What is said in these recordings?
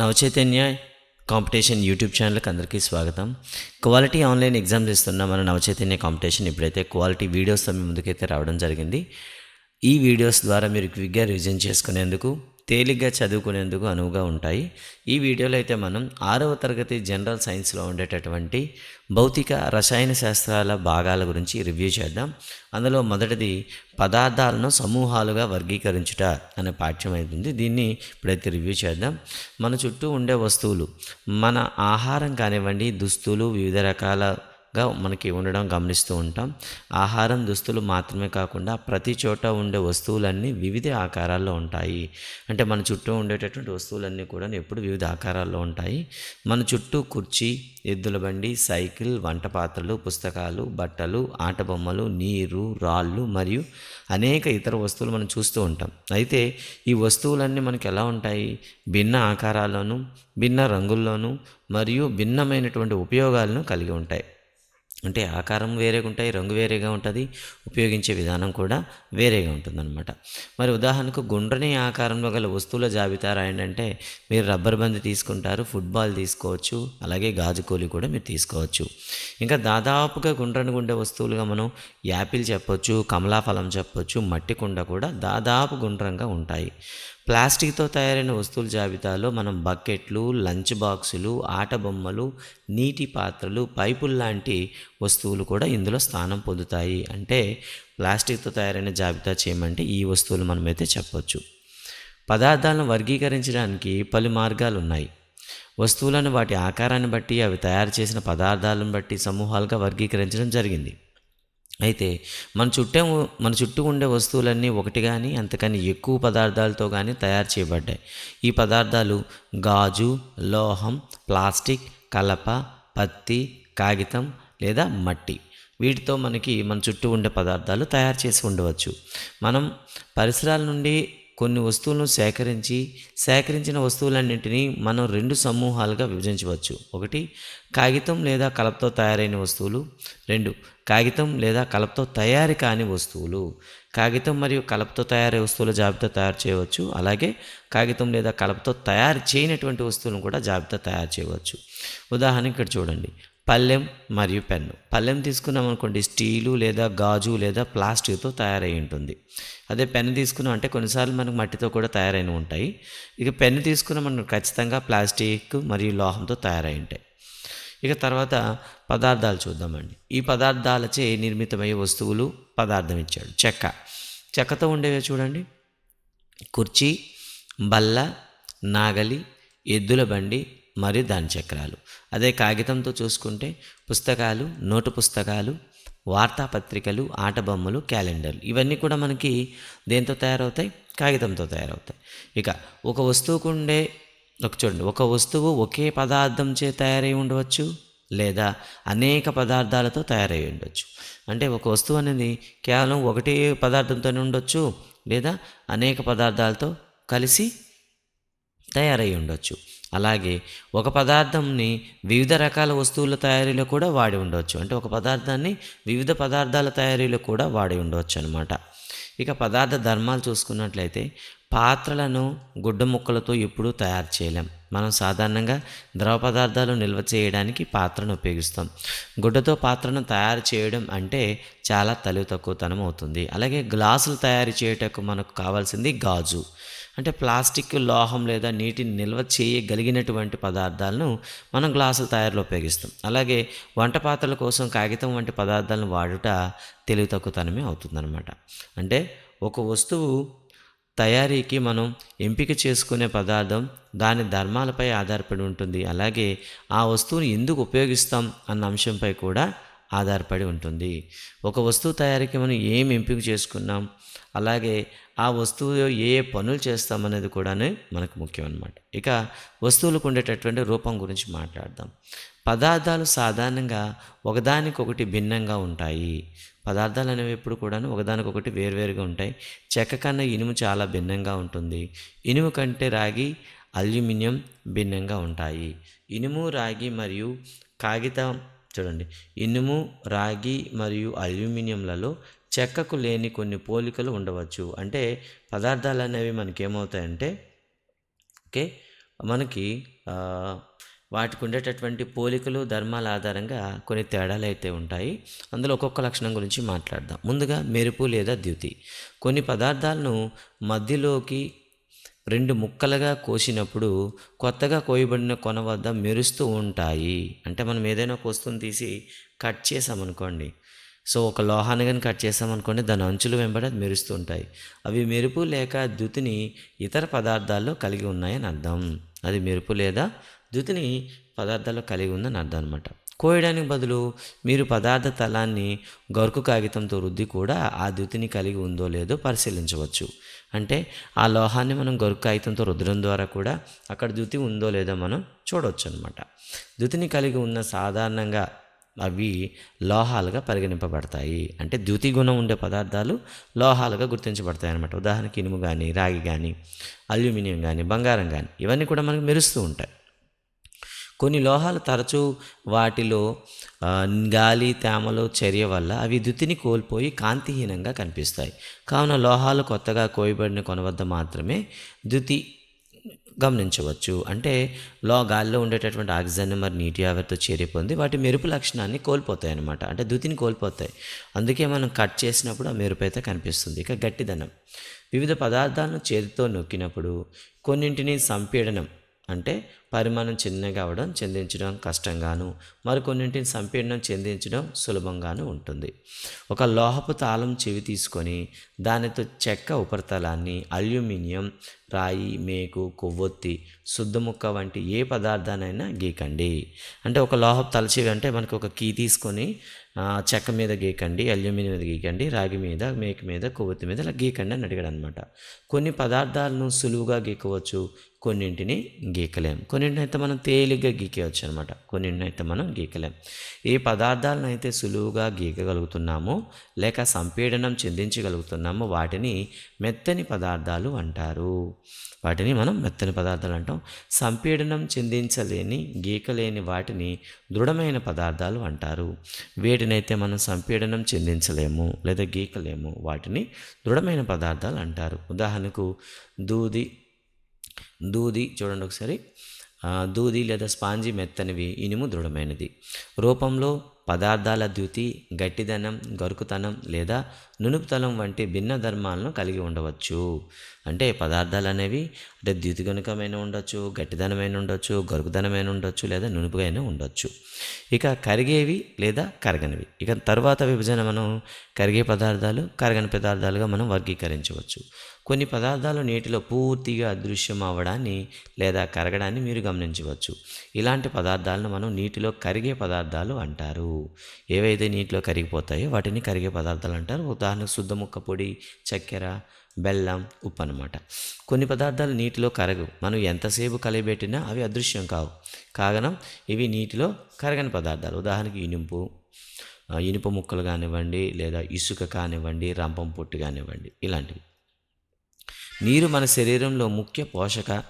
Navachaitanya competition YouTube ఛానల్కి అందరికీ స్వాగతం. క్వాలిటీ ఆన్లైన్ ఎగ్జామ్స్ ఇస్తున్న మన నవచైతన్య కాంపిటీషన్ ఇప్పుడైతే క్వాలిటీ వీడియోస్తో మీ ముందుకైతే రావడం జరిగింది. ఈ వీడియోస్ ద్వారా మీరు క్విక్గా రివిజన్ చేసుకునేందుకు తేలిగ్గా చదువుకునేందుకు అనువుగా ఉంటాయి. ఈ వీడియోలో అయితే మనం ఆరవ తరగతి జనరల్ సైన్స్లో ఉండేటటువంటి భౌతిక రసాయన శాస్త్రాల భాగాల గురించి రివ్యూ చేద్దాం. అందులో మొదటిది పదార్థాలను సమూహాలుగా వర్గీకరించుట అనే పాఠ్యం అవుతుంది దీన్ని ఇప్పుడైతే రివ్యూ చేద్దాం. మన చుట్టూ ఉండే వస్తువులు మన ఆహారం కానివ్వండి దుస్తులు వివిధ రకాల గా మనకి ఉండడం గమనిస్తూ ఉంటాం. ఆహారం దుస్తులు మాత్రమే కాకుండా ప్రతి చోట ఉండే వస్తువులన్నీ వివిధ ఆకారాల్లో ఉంటాయి. అంటే మన చుట్టూ ఉండేటటువంటి వస్తువులన్నీ కూడా ఎప్పుడు వివిధ ఆకారాల్లో ఉంటాయి. మన చుట్టూ కుర్చీ ఎద్దుల బండి సైకిల్ వంట పాత్రలు పుస్తకాలు బట్టలు ఆట బొమ్మలు నీరు రాళ్ళు మరియు అనేక ఇతర వస్తువులు మనం చూస్తూ ఉంటాం. అయితే ఈ వస్తువులన్నీ మనకి ఎలా ఉంటాయి? భిన్న ఆకారాల్లోనూ భిన్న రంగుల్లోనూ మరియు భిన్నమైనటువంటి ఉపయోగాలను కలిగి ఉంటాయి. అంటే ఆకారం వేరేగా ఉంటాయి రంగు వేరేగా ఉంటుంది ఉపయోగించే విధానం కూడా వేరేగా ఉంటుందన్నమాట. మరి ఉదాహరణకు గుండ్రని ఆకారంలో గల వస్తువుల జాబితా రాయండి మీరు రబ్బర్ బంద్ తీసుకుంటారు ఫుట్బాల్ తీసుకోవచ్చు అలాగే గాజు కోలి కూడా మీరు తీసుకోవచ్చు. ఇంకా దాదాపుగా గుండ్రని ఉండే వస్తువులుగా మనం యాపిల్ చెప్పొచ్చు కమలాఫలం చెప్పొచ్చు మట్టి కుండ కూడా దాదాపు గుండ్రంగా ఉంటాయి. ప్లాస్టిక్తో తయారైన వస్తువుల జాబితాలో మనం బకెట్లు లంచ్ బాక్సులు ఆట బొమ్మలు నీటి పాత్రలు పైపులు లాంటి వస్తువులు కూడా ఇందులో స్థానం పొందుతాయి. అంటే ప్లాస్టిక్తో తయారైన జాబితా చేయమంటే ఈ వస్తువులు మనమైతే చెప్పొచ్చు. పదార్థాలను వర్గీకరించడానికి పలు మార్గాలు ఉన్నాయి. వస్తువులను వాటి ఆకారాన్ని బట్టి అవి తయారు చేసిన పదార్థాలను బట్టి సమూహాలుగా వర్గీకరించడం జరిగింది. అయితే మన చుట్టే మన చుట్టూ ఉండే వస్తువులన్నీ ఒకటి కానీ అంతకని ఎక్కువ పదార్థాలతో కానీ తయారు చేయబడ్డాయి. ఈ పదార్థాలు గాజు లోహం ప్లాస్టిక్ కలప పత్తి కాగితం లేదా మట్టి. వీటితో మనకి మన చుట్టూ ఉండే పదార్థాలు తయారు చేసి ఉండవచ్చు. మనం పరిసరాల నుండి కొన్ని వస్తువులను సేకరించి సేకరించిన వస్తువులన్నింటినీ మనం రెండు సమూహాలుగా విభజించవచ్చు. ఒకటి కాగితం లేదా కలపతో తయారైన వస్తువులు రెండు కాగితం లేదా కలపతో తయారు కాని వస్తువులు కాగితం మరియు కలపతో తయారయ్యే వస్తువుల జాబితా తయారు చేయవచ్చు. అలాగే కాగితం లేదా కలపతో తయారు చేయనటువంటి వస్తువులను కూడా జాబితా తయారు చేయవచ్చు. ఉదాహరణ ఇక్కడ చూడండి. పళ్ళెం మరియు పెన్ను. పళ్ళెం తీసుకున్నాం అనుకోండి స్టీలు లేదా గాజు లేదా ప్లాస్టిక్తో తయారై ఉంటుంది. అదే పెన్ను తీసుకున్నాం అంటే కొన్నిసార్లు మనకు మట్టితో కూడా తయారైన ఉంటాయి. ఇక పెన్ను తీసుకున్నాం మనం ఖచ్చితంగా ప్లాస్టిక్ మరియు లోహంతో తయారై ఉంటాయి. ఇక తర్వాత పదార్థాలు చూద్దామండి. ఈ పదార్థాలచే నిర్మితమయ్యే వస్తువులు పదార్థం ఇచ్చాడు చెక్క. చెక్కతో ఉండేవి చూడండి. కుర్చీ బల్ల నాగలి ఎద్దుల బండి మరియు దాని చక్రాలు. అదే కాగితంతో చూసుకుంటే పుస్తకాలు నోటు పుస్తకాలు వార్తాపత్రికలు ఆట బొమ్మలు క్యాలెండర్లు. ఇవన్నీ కూడా మనకి దేంతో తయారవుతాయి? కాగితంతో తయారవుతాయి. ఇక ఒక వస్తువుకు ఉండే ఒక చూడండి ఒక వస్తువు ఒకే పదార్థం చే తయారై ఉండవచ్చు లేదా అనేక పదార్థాలతో తయారై ఉండొచ్చు. అంటే ఒక వస్తువు అనేది కేవలం ఒకటే పదార్థంతోనే ఉండొచ్చు లేదా అనేక పదార్థాలతో కలిసి తయారై ఉండొచ్చు. అలాగే ఒక పదార్థంని వివిధ రకాల వస్తువుల తయారీలో కూడా వాడి ఉండవచ్చు అంటే ఒక పదార్థాన్ని వివిధ పదార్థాల తయారీలో కూడా వాడి ఉండవచ్చు అనమాట ఇక పదార్థ ధర్మాలు చూసుకున్నట్లయితే పాత్రలను గుడ్డ ముక్కలతో ఎప్పుడూ తయారు చేయలేం. మనం సాధారణంగా ద్రవ పదార్థాలు నిల్వ చేయడానికి పాత్రను ఉపయోగిస్తాం. గుడ్డతో పాత్రను తయారు చేయడం అంటే చాలా తలువు తక్కువతనం అవుతుంది. అలాగే గ్లాసులు తయారు చేయటకు మనకు కావాల్సింది గాజు. అంటే ప్లాస్టిక్ లోహం లేదా నీటిని నిల్వ చేయగలిగినటువంటి పదార్థాలను మనం గ్లాసుల తయారులో ఉపయోగిస్తాం. అలాగే వంట పాత్రల కోసం కాగితం వంటి పదార్థాలను వాడుట తెలివి తక్కువతనమే అవుతుందన్నమాట. అంటే ఒక వస్తువు తయారీకి మనం ఎంపిక చేసుకునే పదార్థం దాని ధర్మాలపై ఆధారపడి ఉంటుంది. అలాగే ఆ వస్తువుని ఎందుకు ఉపయోగిస్తాం అన్న అంశంపై కూడా ఆధారపడి ఉంటుంది. ఒక వస్తువు తయారీకి మనం ఏం ఎంపిక చేసుకున్నాం అలాగే ఆ వస్తువు ఏ ఏ పనులు చేస్తామనేది కూడా మనకు ముఖ్యం అనమాట ఇక వస్తువులకు ఉండేటటువంటి రూపం గురించి మాట్లాడదాం. పదార్థాలు సాధారణంగా ఒకదానికొకటి భిన్నంగా ఉంటాయి. పదార్థాలు అనేవి ఎప్పుడు కూడాను ఒకదానికొకటి వేరువేరుగా ఉంటాయి. చెక్క కన్నా ఇనుము చాలా భిన్నంగా ఉంటుంది. ఇనుము కంటే రాగి అల్యూమినియం భిన్నంగా ఉంటాయి. ఇనుము రాగి మరియు కాగితం చూడండి. ఇనుము రాగి మరియు అల్యూమినియంలలో చెక్కకు లేని కొన్ని పోలికలు ఉండవచ్చు. అంటే పదార్థాలు అనేవి మనకేమవుతాయంటే ఓకే మనకి వాటికి ఉండేటటువంటి పోలికలు ధర్మాల ఆధారంగా కొన్ని తేడాలు అయితే ఉంటాయి. అందులో ఒక్కొక్క లక్షణం గురించి మాట్లాడదాం. ముందుగా మెరుపు లేదా ద్యుతి. కొన్ని పదార్థాలను మధ్యలోకి రెండు ముక్కలుగా కోసినప్పుడు కొత్తగా కోయబడిన కొన వద్ద మెరుస్తూ ఉంటాయి. అంటే మనం ఏదైనా ఒక వస్తువుని తీసి కట్ చేసామనుకోండి. సో ఒక లోహాన్ని కానీ కట్ చేసామనుకోండి దాని అంచులు వెంబడి అది మెరుస్తూ ఉంటాయి. అవి మెరుపు లేక ద్యుతిని ఇతర పదార్థాల్లో కలిగి ఉన్నాయని అర్థం. అది మెరుపు లేదా ద్యుతిని పదార్థాల్లో కలిగి ఉందని అర్థం అనమాట కోయడానికి బదులు మీరు పదార్థ తలాన్ని గరుకు కాగితంతో రుద్ది కూడా ఆ ధృతిని కలిగి ఉందో లేదో పరిశీలించవచ్చు. అంటే ఆ లోహాన్ని మనం గరుకు కాగితంతో రుద్దడం ద్వారా కూడా అక్కడ ద్యుతి ఉందో లేదో మనం చూడవచ్చు అనమాట ద్యుతిని కలిగి ఉన్న సాధారణంగా అవి లోహాలుగా పరిగణింపబడతాయి. అంటే ద్యుతి గుణం ఉండే పదార్థాలు లోహాలుగా గుర్తించబడతాయి అన్నమాట. ఉదాహరణకి ఇనుము కానీ రాగి కానీ అల్యూమినియం కానీ బంగారం కానీ ఇవన్నీ కూడా మనకు మెరుస్తూ ఉంటాయి. కొన్ని లోహాలు తరచూ వాటిలో గాలి తేమలో చర్య వల్ల అవి దుతిని కోల్పోయి కాంతిహీనంగా కనిపిస్తాయి. కావున లోహాలు కొత్తగా కోయబడిన కొన వద్ద మాత్రమే దుతి గమనించవచ్చు. అంటే లో గాలిలో ఉండేటటువంటి ఆక్సిజన్ మరి నీటి ఆవిరితో చేరి పొంది వాటి మెరుపు లక్షణాన్ని కోల్పోతాయి అన్నమాట అంటే దుతిని కోల్పోతాయి. అందుకే మనం కట్ చేసినప్పుడు ఆ మెరుపు అయితే కనిపిస్తుంది. ఇక గట్టిదనం. వివిధ పదార్థాలను చేతితో నొక్కినప్పుడు కొన్నింటిని సంపీడనం అంటే పరిమాణం చిన్నగా అవడం చెందించడం కష్టంగాను మరికొన్నింటిని సంపీడనం చెందించడం సులభంగాను ఉంటుంది. ఒక లోహపు తాళం చెవి తీసుకొని దానితో చెక్క ఉపరితలాన్ని అల్యూమినియం రాయి మేకు కొవ్వొత్తి శుద్ధముక్క వంటి ఏ పదార్థానైనా గీకండి. అంటే ఒక లోహపు తలచేవి అంటే మనకు ఒక కీ తీసుకొని చెక్క మీద గీకండి అల్యూమినియం మీద గీకండి రాగి మీద మేక మీద కొవ్వొత్తి మీద ఇలా గీకండి అని అడిగాడు అనమాట కొన్ని పదార్థాలను సులువుగా గీకవచ్చు కొన్నింటిని గీకలేం కొన్ని అయితే మనం తేలిగ్గా గీకేయచ్చు అనమాట కొన్నింటినైతే మనం గీకలేం. ఏ పదార్థాలను అయితే సులువుగా గీకగలుగుతున్నామో లేక సంపీడనం చెందించగలుగుతున్నామో వాటిని మెత్తని పదార్థాలు అంటారు. వాటిని మనం మెత్తని పదార్థాలు అంటాం. సంపీడనం చెందించలేని గీకలేని వాటిని దృఢమైన పదార్థాలు అంటారు. వేటినైతే మనం సంపీడనం చెందించలేము లేదా గీకలేము వాటిని దృఢమైన పదార్థాలు అంటారు. ఉదాహరణకు దూది దూది చూడండి ఒకసారి. దూది లేదా స్పాంజి మెత్తనివి ఇనుము దృఢమైనది. రూపంలో పదార్థాల ద్యుతి గట్టిదనం గరుకుతనం లేదా నునుపుతనం వంటి భిన్న ధర్మాలను కలిగి ఉండవచ్చు. అంటే పదార్థాలు అనేవి అంటే ద్యుతిగనుకమైన ఉండొచ్చు గట్టిదనమైన ఉండొచ్చు గరుకుదనమైన ఉండొచ్చు లేదా నునుపుగా ఉండొచ్చు. ఇక కరిగేవి లేదా కరగనివి. ఇక తర్వాత విభజన మనం కరిగే పదార్థాలు కరగని పదార్థాలుగా మనం వర్గీకరించవచ్చు. కొన్ని పదార్థాలు నీటిలో పూర్తిగా అదృశ్యం అవ్వడాన్ని లేదా కరగడాన్ని మీరు గమనించవచ్చు. ఇలాంటి పదార్థాలను మనం నీటిలో కరిగే పదార్థాలు అంటారు. ఏవైతే నీటిలో కరిగిపోతాయో వాటిని కరిగే పదార్థాలు అంటారు. ఉదాహరణకు శుద్ధ ముక్క పొడి చక్కెర బెల్లం ఉప్పు అనమాట కొన్ని పదార్థాలు నీటిలో కరగవు. మనం ఎంతసేపు కలిపెట్టినా అవి అదృశ్యం కావు. కాగనం ఇవి నీటిలో కరగని పదార్థాలు. ఉదాహరణకి ఇనుపు ఇనుప ముక్కలు కానివ్వండి లేదా ఇసుక కానివ్వండి రంపం పొట్టు కానివ్వండి. ఇలాంటివి. నీరు మన శరీరంలో ముఖ్య పోషక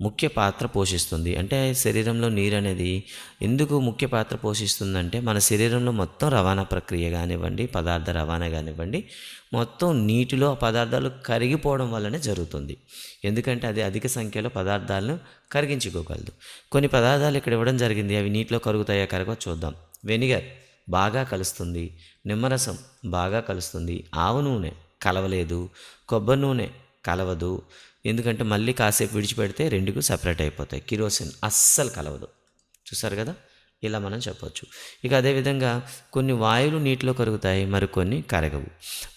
ముఖ్య పాత్ర పోషిస్తుంది. అంటే శరీరంలో నీరు అనేది ఎందుకు ముఖ్య పాత్ర పోషిస్తుందంటే మన శరీరంలో మొత్తం రవాణా ప్రక్రియ కానివ్వండి పదార్థ రవాణా కానివ్వండి మొత్తం నీటిలో ఆ పదార్థాలు కరిగిపోవడం వల్లనే జరుగుతుంది. ఎందుకంటే అది అధిక సంఖ్యలో పదార్థాలను కరిగించుకోగలదు. కొన్ని పదార్థాలు ఇక్కడ ఇవ్వడం జరిగింది. అవి నీటిలో కరుగుతాయా కరగో చూద్దాం. వెనిగర్ బాగా కలుస్తుంది. నిమ్మరసం బాగా కలుస్తుంది. ఆవు నూనె కలవలేదు. కొబ్బరి నూనె కలవదు. ఎందుకంటే మళ్ళీ కాసేపు విడిచిపెడితే రెండుకు సపరేట్ అయిపోతాయి. కిరోసిన్ అస్సలు కలవదు. చూసారు కదా? ఇలా మనం చెప్పవచ్చు ఇక అదేవిధంగా కొన్ని వాయువులు నీటిలో కరుగుతాయి మరికొన్ని కరగవు.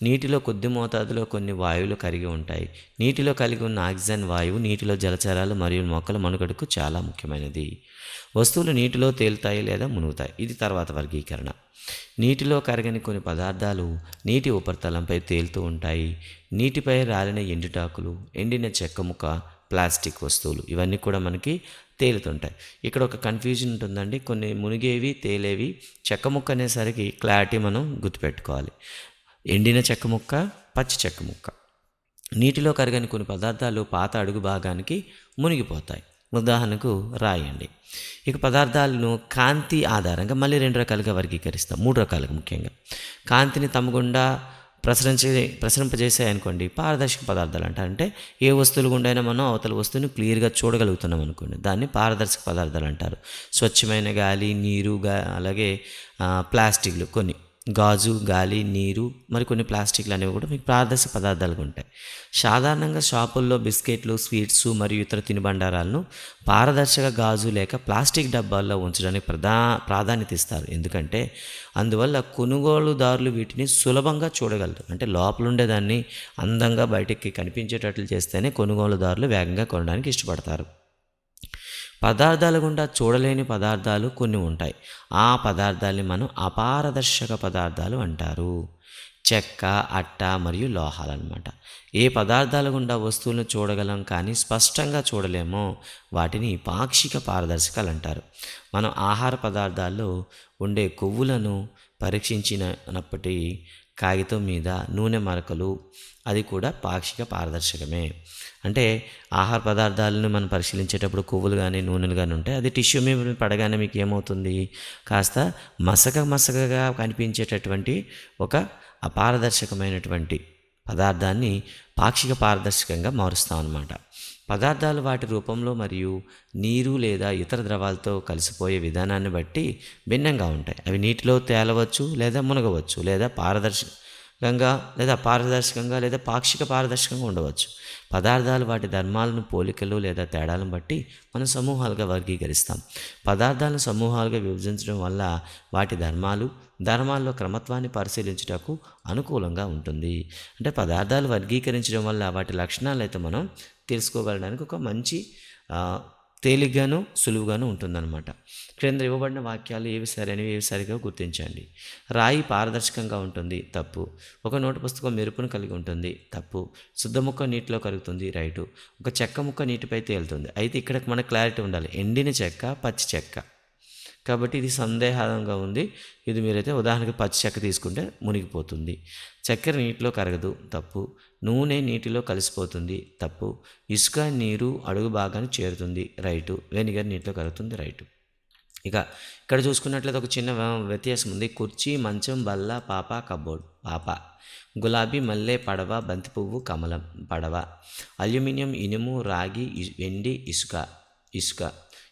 నీటిలో కొద్ది మోతాదులో కొన్ని వాయువులు కరిగి ఉంటాయి. నీటిలో కలిగి ఉన్న ఆక్సిజన్ వాయువు నీటిలో జలచరాలు మరియు మొక్కల మనుగడకు చాలా ముఖ్యమైనది. వస్తువులు నీటిలో తేలుతాయి లేదా మునుగుతాయి. ఇది తర్వాత వర్గీకరణ. నీటిలో కరగని కొన్ని పదార్థాలు నీటి ఉపరితలంపై తేలుతూ ఉంటాయి. నీటిపై రాలిన ఎండుటాకులు ఎండిన చెక్క ముక్క ప్లాస్టిక్ వస్తువులు ఇవన్నీ కూడా మనకి తేలుతుంటాయి. ఇక్కడ ఒక కన్ఫ్యూజన్ ఉంటుందండి. కొన్ని మునిగేవి తేలేవి చెక్క ముక్క అనేసరికి క్లారిటీ మనం గుర్తుపెట్టుకోవాలి. ఎండిన చెక్క ముక్క పచ్చి చెక్క ముక్క. నీటిలో కరగని కొన్ని పదార్థాలు పాత అడుగు భాగానికి మునిగిపోతాయి. ఉదాహరణకు రాయండి ఇక పదార్థాలను కాంతి ఆధారంగా మళ్ళీ రెండు రకాలుగా వర్గీకరిస్తాం. మూడు రకాలుగా ముఖ్యంగా. కాంతిని తమ గుండా ప్రసరించే ప్రసరింపజేసాయి అనుకోండి పారదర్శక పదార్థాలు అంటారు. అంటే ఏ వస్తువులు గుండైనా మనం అవతల వస్తువుని క్లియర్గా చూడగలుగుతున్నాం అనుకోండి దాన్ని పారదర్శక పదార్థాలు అంటారు. స్వచ్ఛమైన గాలి నీరు గా అలాగే ప్లాస్టిక్లు కొన్ని. గాజు గాలి నీరు మరి కొన్ని ప్లాస్టిక్లు అనేవి కూడా మీకు పారదర్శక పదార్థాలుగా ఉంటాయి. సాధారణంగా షాపుల్లో బిస్కెట్లు స్వీట్స్ మరియు ఇతర తినుబండారాలను పారదర్శక గాజు లేక ప్లాస్టిక్ డబ్బాల్లో ఉంచడానికి ప్రధా ప్రాధాన్యత ఇస్తారు. ఎందుకంటే అందువల్ల కొనుగోలుదారులు వీటిని సులభంగా చూడగలరు. అంటే లోపల ఉండేదాన్ని అందంగా బయటికి కనిపించేటట్లు చేస్తేనే కొనుగోలుదారులు వేగంగా కొనడానికి ఇష్టపడతారు. పదార్థాల గుండా చూడలేని పదార్థాలు కొన్ని ఉంటాయి. ఆ పదార్థాల్ని మనం అపారదర్శక పదార్థాలు అంటారు. చెక్క అట్ట మరియు లోహాలు అనమాట ఏ పదార్థాల గుండా వస్తువులను చూడగలం కానీ స్పష్టంగా చూడలేమో వాటిని పాక్షిక పారదర్శకాలు అంటారు. మనం ఆహార పదార్థాల్లో ఉండే కొవ్వులను పరీక్షించినప్పటి కాగితం మీద నూనె మరకలు అది కూడా పాక్షిక పారదర్శకమే. అంటే ఆహార పదార్థాలను మనం పరిశీలించేటప్పుడు కొవ్వులు కానీ నూనెలు కానీ ఉంటాయి అది టిష్యూ మీద పడగానే మీకు ఏమవుతుంది? కాస్త మసక మసకగా కనిపించేటటువంటి ఒక అపారదర్శకమైనటువంటి పదార్థాన్ని పాక్షిక పారదర్శకంగా మారుస్తాం అన్నమాట పదార్థాలు వాటి రూపంలో మరియు నీరు లేదా ఇతర ద్రవాలతో కలిసిపోయే విధానాన్ని బట్టి భిన్నంగా ఉంటాయి. అవి నీటిలో తేలవచ్చు లేదా మునగవచ్చు లేదా పారదర్శకంగా లేదా పారదర్శకంగా లేదా పాక్షిక పారదర్శకంగా ఉండవచ్చు. పదార్థాలు వాటి ధర్మాలను పోలికలు లేదా తేడాలను బట్టి మనం సమూహాలుగా వర్గీకరిస్తాం. పదార్థాలను సమూహాలుగా విభజించడం వల్ల వాటి ధర్మాలు ధర్మాల్లో క్రమత్వాన్ని పరిశీలించుటకు అనుకూలంగా ఉంటుంది. అంటే పదార్థాలు వర్గీకరించడం వల్ల వాటి లక్షణాలు అయితే మనం తెలుసుకోగలడానికి ఒక మంచి తేలిగ్గాను సులువుగాను ఉంటుందన్నమాట. క్రింద ఇవ్వబడిన వాక్యాలు ఏవి సరైనవి ఏవి సరిగా గుర్తించండి. రాయి పారదర్శకంగా ఉంటుంది తప్పు. ఒక నోటు పుస్తకం మెరుపును కలిగి ఉంటుంది తప్పు. శుద్ధ ముక్క నీటిలో కలుగుతుంది రైటు. ఒక చెక్క ముక్క నీటిపై తేలుతుంది. అయితే ఇక్కడ మనకు క్లారిటీ ఉండాలి. ఎండిన చెక్క పచ్చి చెక్క. కాబట్టి ఇది సందేహంగా ఉంది. ఇది మీరైతే ఉదాహరణకి పచ్చి చెక్క తీసుకుంటే మునిగిపోతుంది. చక్కెర నీటిలో కరగదు తప్పు. నూనె నీటిలో కలిసిపోతుంది తప్పు. ఇసుక నీరు అడుగు భాగాన్ని చేరుతుంది రైటు. వెనిగర్ నీటిలో కరుగుతుంది రైటు. ఇక ఇక్కడ చూసుకున్నట్లయితే ఒక చిన్న వ్య- వ్యత్యాసం ఉంది. కుర్చీ మంచం బల్ల పాప కబోర్డ్. పాప. గులాబీ మల్లె పడవ బంతి పువ్వు కమలం. పడవ. అల్యూమినియం ఇనుము రాగి వెండి ఇసుక. ఇసుక.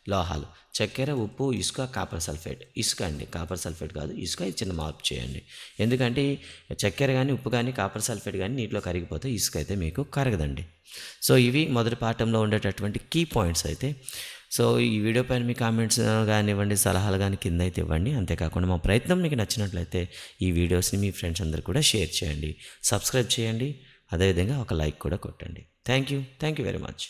లోహాలు. చక్కెర ఉప్పు ఇసుక కాపర్ సల్ఫేట్. ఇసుక అండి కాపర్ సల్ఫేట్ కాదు. ఇసుక చిన్న మార్పు చేయండి. ఎందుకంటే చక్కెర కానీ ఉప్పు కానీ కాపర్ సల్ఫేట్ కానీ నీటిలో కరిగిపోతే ఇసుక అయితే మీకు కరగదండి. సో ఇవి మొదటి పాఠంలో ఉండేటటువంటి కీ పాయింట్స్ అయితే. సో ఈ వీడియో పైన మీ కామెంట్స్ కానివ్వండి సలహాలు కానీ కింద అయితే ఇవ్వండి. అంతేకాకుండా మా ప్రయత్నం మీకు నచ్చినట్లయితే ఈ వీడియోస్ని మీ ఫ్రెండ్స్ అందరు కూడా షేర్ చేయండి. సబ్స్క్రైబ్ చేయండి. అదేవిధంగా ఒక లైక్ కూడా కొట్టండి. Thank you thank you very much